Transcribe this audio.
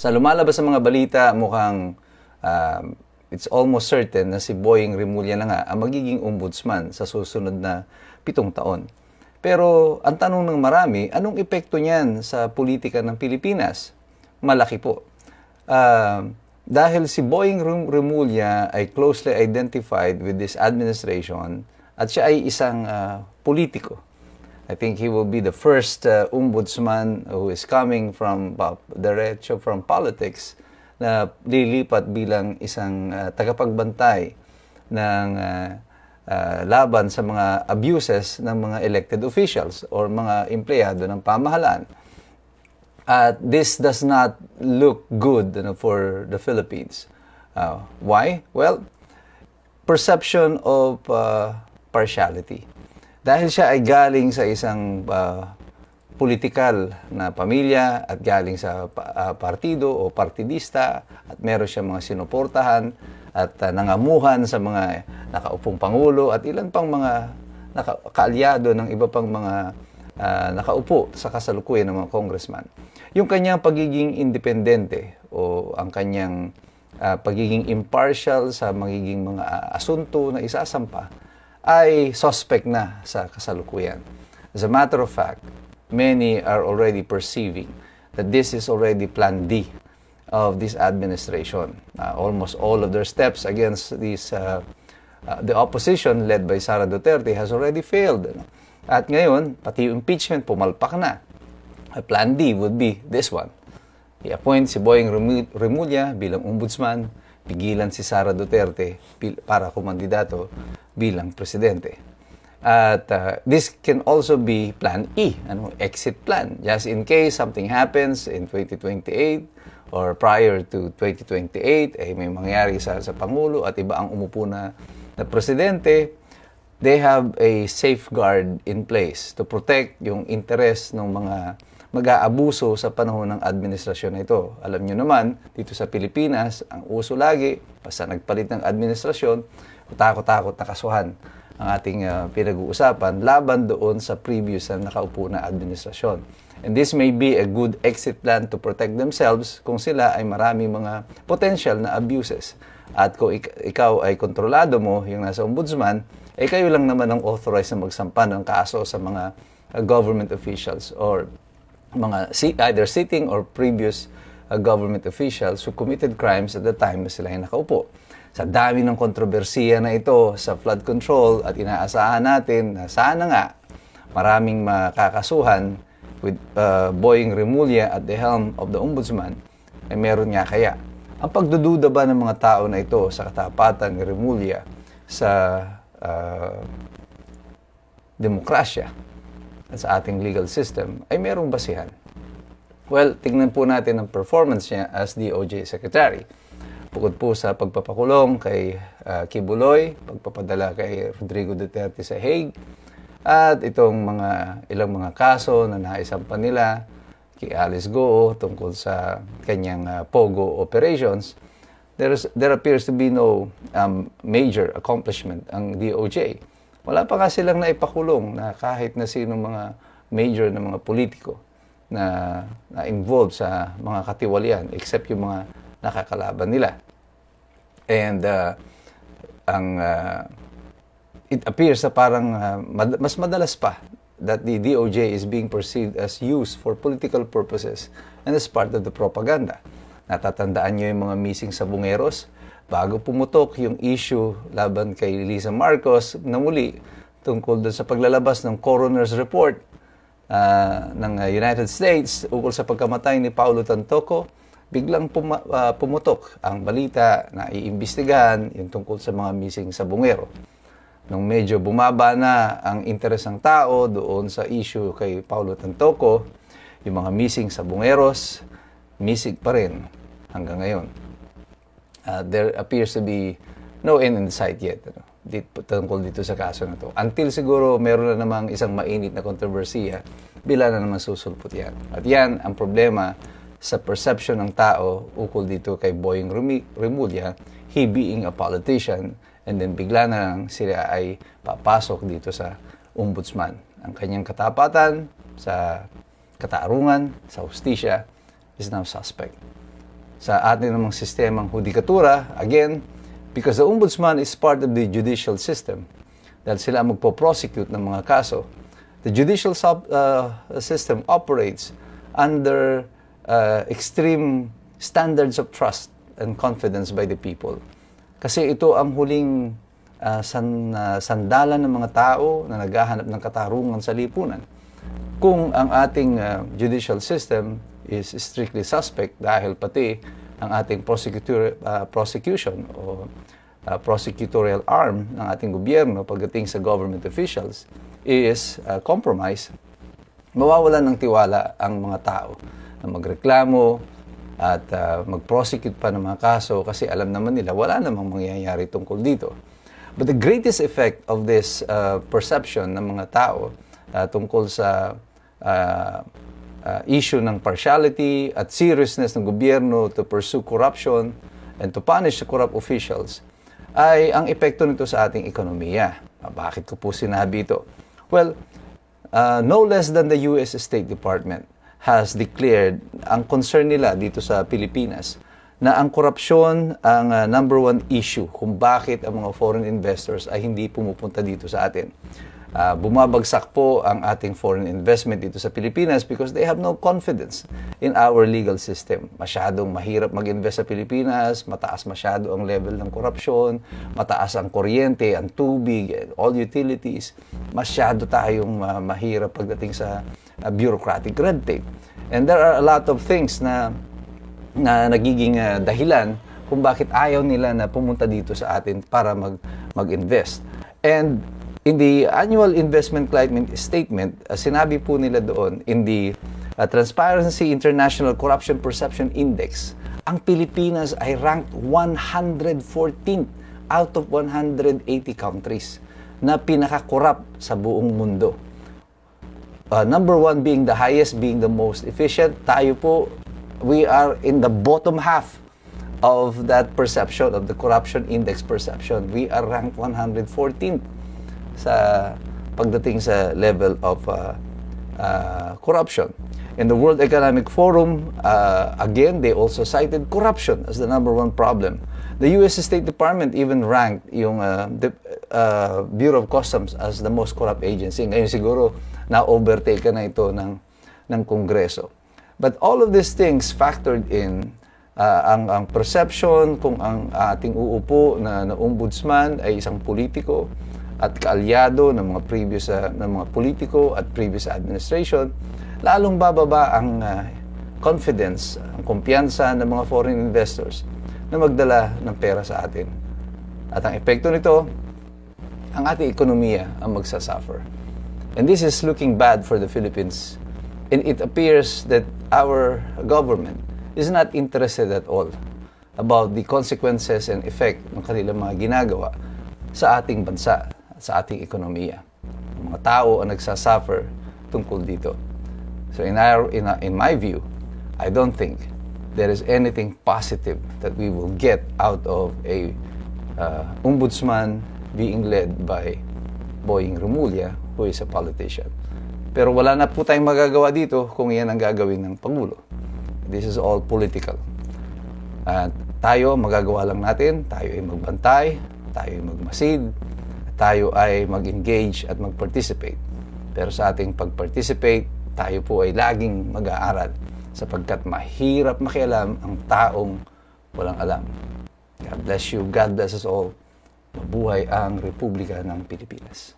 Sa lumalabas sa mga balita, mukhang um, it's almost certain na si Boying Rimulya na nga ang magiging ombudsman sa susunod na pitong taon. Pero ang tanong ng marami, anong epekto niyan sa politika ng Pilipinas? Malaki po. Uh, dahil si Boying Rimulya ay closely identified with this administration at siya ay isang uh, politiko. I think he will be the first uh, ombudsman who is coming from uh, diretso from politics na lilipat bilang isang uh, tagapagbantay ng uh, uh, laban sa mga abuses ng mga elected officials or mga empleyado ng pamahalaan. At this does not look good you know, for the Philippines. Uh, why? Well, perception of uh, partiality. Dahil siya ay galing sa isang uh, politikal na pamilya at galing sa uh, partido o partidista at meron siya mga sinuportahan at uh, nangamuhan sa mga nakaupong pangulo at ilan pang mga naka- kaalyado ng iba pang mga uh, nakaupo sa kasalukuyan ng mga congressman. Yung kanyang pagiging independente o ang kanyang uh, pagiging impartial sa magiging mga uh, asunto na isasampa ay suspect na sa kasalukuyan. As a matter of fact, many are already perceiving that this is already Plan D of this administration. Uh, almost all of their steps against this, uh, uh, the opposition led by Sara Duterte has already failed. At ngayon, pati impeachment pumalpak na. A plan D would be this one. I-appoint si Boying Remu- Remulla bilang ombudsman, pigilan si Sara Duterte para kumandidato bilang presidente. At uh, this can also be plan E, ano, exit plan. Just in case something happens in 2028 or prior to 2028, eh, may mangyari sa, sa Pangulo at iba ang umupo na, na presidente, they have a safeguard in place to protect yung interest ng mga mag-aabuso sa panahon ng administrasyon na ito. Alam nyo naman, dito sa Pilipinas, ang uso lagi, basta nagpalit ng administrasyon, takot-takot na kasuhan ang ating uh, pinag-uusapan laban doon sa previous na nakaupo na administrasyon. And this may be a good exit plan to protect themselves kung sila ay marami mga potential na abuses. At kung ik- ikaw ay kontrolado mo, yung nasa ombudsman, eh kayo lang naman ang authorized na magsampa ng kaso sa mga uh, government officials or mga either sitting or previous uh, government officials who committed crimes at the time na sila ay nakaupo. Sa dami ng kontrobersiya na ito sa flood control at inaasahan natin na sana nga maraming makakasuhan with uh, Boying Remulla at the helm of the Ombudsman ay meron nga kaya. Ang pagdududa ba ng mga tao na ito sa katapatan ni Remulla sa uh, demokrasya sa ating legal system ay merong basihan. Well, tingnan po natin ang performance niya as DOJ Secretary. Bukod po sa pagpapakulong kay uh, Kibuloy, pagpapadala kay Rodrigo Duterte sa Hague, at itong mga ilang mga kaso na naisampa nila kay Alice Goo tungkol sa kanyang uh, POGO operations, there's, there appears to be no um, major accomplishment ang DOJ. Wala pa nga silang naipakulong na kahit na sino mga major na mga politiko na, na involved sa mga katiwalian except yung mga nakakalaban nila. And uh, ang uh, it appears na parang uh, mad- mas madalas pa that the DOJ is being perceived as used for political purposes and as part of the propaganda. Natatandaan niyo yung mga missing sabungeros? Bago pumutok yung issue laban kay Lisa Marcos na muli tungkol doon sa paglalabas ng coroner's report uh, ng uh, United States ukol sa pagkamatay ni Paulo Tantoco, biglang puma- uh, pumutok ang balita na iimbestigahan yung tungkol sa mga missing sabungero. Nung medyo bumaba na ang interes ng tao doon sa issue kay Paulo Tantoco, yung mga missing sabungeros, missing pa rin hanggang ngayon. Uh, there appears to be no end in sight yet ano, dito, tungkol dito sa kaso na to. Until siguro meron na namang isang mainit na kontrobersiya, bila na naman susulpot yan. At yan ang problema sa perception ng tao ukol dito kay Boying Remulla, he being a politician, and then bigla na lang sila ay papasok dito sa ombudsman. Ang kanyang katapatan sa katarungan, sa hustisya, is now suspect. Sa ating namang sistemang hudikatura, again, because the ombudsman is part of the judicial system, dahil sila ang magpo-prosecute ng mga kaso, the judicial sub, uh, system operates under uh, extreme standards of trust and confidence by the people. Kasi ito ang huling uh, san, uh, sandalan ng mga tao na naghahanap ng katarungan sa lipunan. Kung ang ating uh, judicial system is strictly suspect dahil pati ang ating prosecutor, uh, prosecution o uh, prosecutorial arm ng ating gobyerno pagdating sa government officials is uh, compromised, mawawalan ng tiwala ang mga tao na magreklamo at uh, mag-prosecute pa ng mga kaso kasi alam naman nila wala namang mangyayari tungkol dito. But the greatest effect of this uh, perception ng mga tao uh, tungkol sa uh, uh, issue ng partiality at seriousness ng gobyerno to pursue corruption and to punish the corrupt officials ay ang epekto nito sa ating ekonomiya. Ah, Bakit ko po sinabi ito? Well, uh, no less than the US State Department has declared ang concern nila dito sa Pilipinas na ang korupsyon ang uh, number one issue kung bakit ang mga foreign investors ay hindi pumupunta dito sa atin. Uh, bumabagsak po ang ating foreign investment dito sa Pilipinas because they have no confidence in our legal system. Masyadong mahirap mag-invest sa Pilipinas, mataas masyado ang level ng korupsyon, mataas ang kuryente, ang tubig, all utilities. Masyado tayong uh, mahirap pagdating sa uh, bureaucratic red tape. And there are a lot of things na na nagiging uh, dahilan kung bakit ayaw nila na pumunta dito sa atin para mag mag-invest. And in the annual investment climate statement, uh, sinabi po nila doon in the uh, Transparency International Corruption Perception Index, ang Pilipinas ay ranked 114th out of 180 countries na pinaka-corrupt sa buong mundo. Uh, number one being the highest, being the most efficient. Tayo po, we are in the bottom half of that perception, of the corruption index perception. We are ranked 114th sa pagdating sa level of uh, uh, corruption. In the World Economic Forum, uh, again, they also cited corruption as the number one problem. The U.S. State Department even ranked yung uh, the, uh, Bureau of Customs as the most corrupt agency. Ngayon siguro na-overtake na ito ng, ng Kongreso. But all of these things factored in uh, ang, ang perception kung ang ating uupo na, na ombudsman ay isang politiko at kaalyado ng mga previous uh, ng mga politiko at previous administration, lalong bababa ang uh, confidence, ang kumpiyansa ng mga foreign investors na magdala ng pera sa atin. At ang epekto nito, ang ating ekonomiya ang magsasuffer. And this is looking bad for the Philippines. And it appears that our government is not interested at all about the consequences and effect ng kanilang mga ginagawa sa ating bansa, sa ating ekonomiya. Ang mga tao ang nagsasuffer tungkol dito. So in, our, in, our- in my view, I don't think there is anything positive that we will get out of a uh, ombudsman being led by Boying Remulla, who is a politician. Pero wala na po tayong magagawa dito kung yan ang gagawin ng Pangulo. This is all political. At tayo, magagawa lang natin, tayo ay magbantay, tayo ay magmasid, tayo ay mag-engage at mag-participate. Pero sa ating pag-participate, tayo po ay laging mag-aaral sapagkat mahirap makialam ang taong walang alam. God bless you. God bless us all. Mabuhay ang Republika ng Pilipinas.